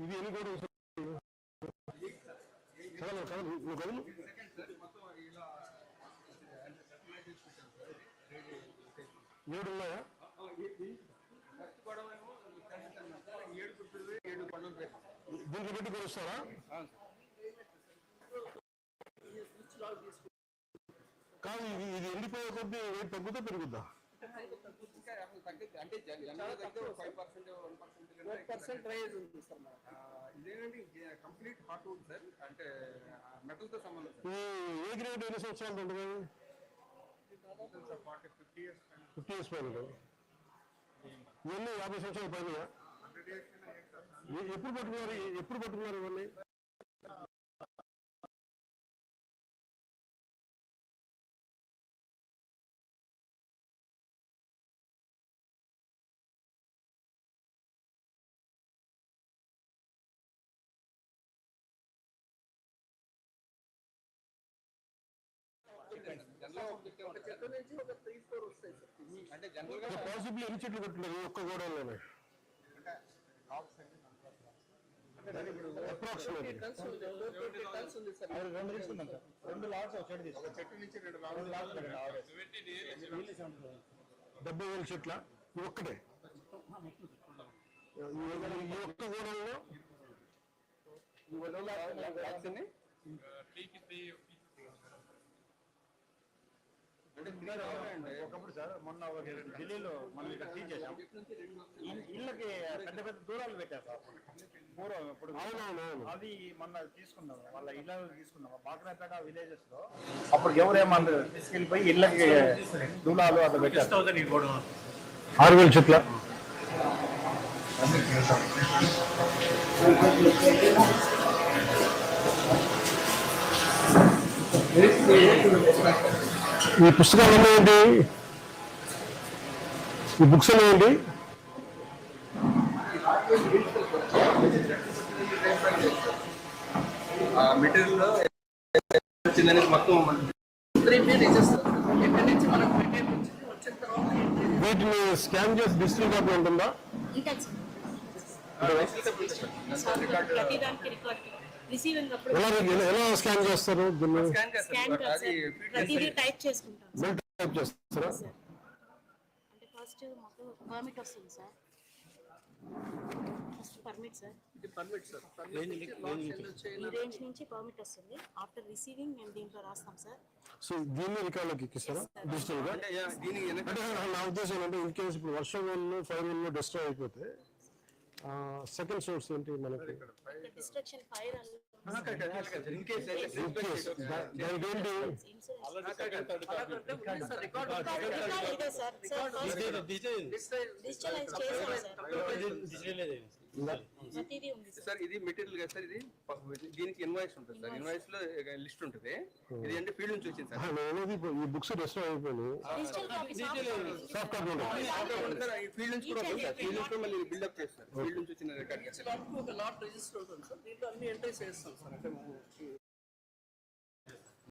ఇది ఎన్ని కూడా కదలు కదలు నువ్వు కదలు ఏడు ఉన్నాయా దీనికి పెట్టి కొలుస్తారా? కాదు ఇది ఇది ఎండిపోయే కొద్దీ తగ్గుతా పెరుగుద్దా అంటే percent one percent percent rise ఉంది సార్ మనకి ఇదేనండి కంప్లీట్ హాట్ వుడ్ సార్ అంటే మెటల్తో సంబంధం ఏ గ్రేడ్ ఎన్ని సంవత్సరాలు ఉంటుంది ఫిఫ్టీ ఇయర్స్ పైన. ఇవన్నీ యాభై సంవత్సరాల పైన ఎప్పుడు పట్టుకున్నారు ఎప్పుడు పట్టుకున్నారు ఇవన్నీ? పాసిబుల్ ఎన్ని చెట్లు ఈ ఒక్క గోడలోనే రెండు లాట్స్ ఒక చెట్టు నుంచి డెబ్బై వేల చెట్ల? ఈ ఒక్కటే? ఈ- ఈ ఒక్క గోడల్లో? అంటే ఒకప్పుడు సార్ మొన్న ఒక ఢిల్లీలో మనం ఇక్కడ తీసేసాం ఇల్- ఇళ్ళకి పెద్ద పెద్ద దూరాలు పెట్టారు సార్ పూర్వం ఇప్పుడు అది మొన్న తీసుకున్నాం వాళ్ళ ఇళ్ళ తీసుకున్నాం. బాగ్రాపేట విలేజెస్లో అప్పుడు ఎవరేమన్నారు తీసుకెళ్ళిపోయి ఇళ్ళకి దూలాలు అట్లా పెట్టారు. ఆరు వేల చెట్ల. ఈ పుస్తకాలు ఏంటి? ఈ బుక్స్ ఏంటి? వీటిని స్కాన్ చేసి డిజిటల్ కాపీ ఉంటుందా? రికార్డ్ రిసీవింగ్ అప్పుడు ఎలా స్కాన్ చేస్తారు దీన్ని? స్కాన్ అది ప్రతిదీ టైప్ చేసుకుంటాం సార్ బిల్ టైప్ చేస్తారా? సార్ అంటే ఫస్ట్ మాకు పర్మిట్ వస్తుంది సార్ ఫస్ట్ పర్మిట్ సార్ ఇది పర్మిట్ సార్ ఈ రేంజ్ నుంచి పర్మిట్ వస్తుంది. ఆఫ్టర్ రిసీవింగ్ మేము దీంట్లో రాస్తాం సార్ సో దీన్ని రికార్డులోకి ఎక్కిస్తారా? డిజిటల్గా? అంటే యా, దీనికి వెనక అంటే నా ఉద్దేశం ఏంటంటే ఇన్ కేసు ఇప్పుడు వర్షం వల్ల ఫైర్ వల్ల డిస్ట్రాయ్ అయిపోతే సెకండ్ సోర్స్ ఏంటి మనకి? డిజిటలైజ్ చేసాం సార్ సార్ సార్ ఇది మెటీరియల్ కదా సార్ ఇది? దీనికి ఇన్వాయిస్ ఉంటుంది సార్. ఇన్వాయిస్. లో లిస్ట్ ఉంటుంది. ఇది అంటే ఫీల్డ్ నుంచి వచ్చింది సార్. ఈ బుక్స్ డిస్ట్రాయ్ అయిపోయినాయి సాఫ్ట్ కాపీ ఉంటుంది. సార్. ఈ ఫీల్డ్ నుంచి కూడా ఉంటుంది ఫీల్డ్ నుంచి మళ్ళీ బిల్డప్ చేస్తారు. ఫీల్డ్ నుంచి వచ్చిన రికార్డ్ లాట్ రిజిస్టర్ ఉంటుంది సార్. దీంట్లో అన్ని ఎంట్రీస్ చేస్తాం సార్. అంటే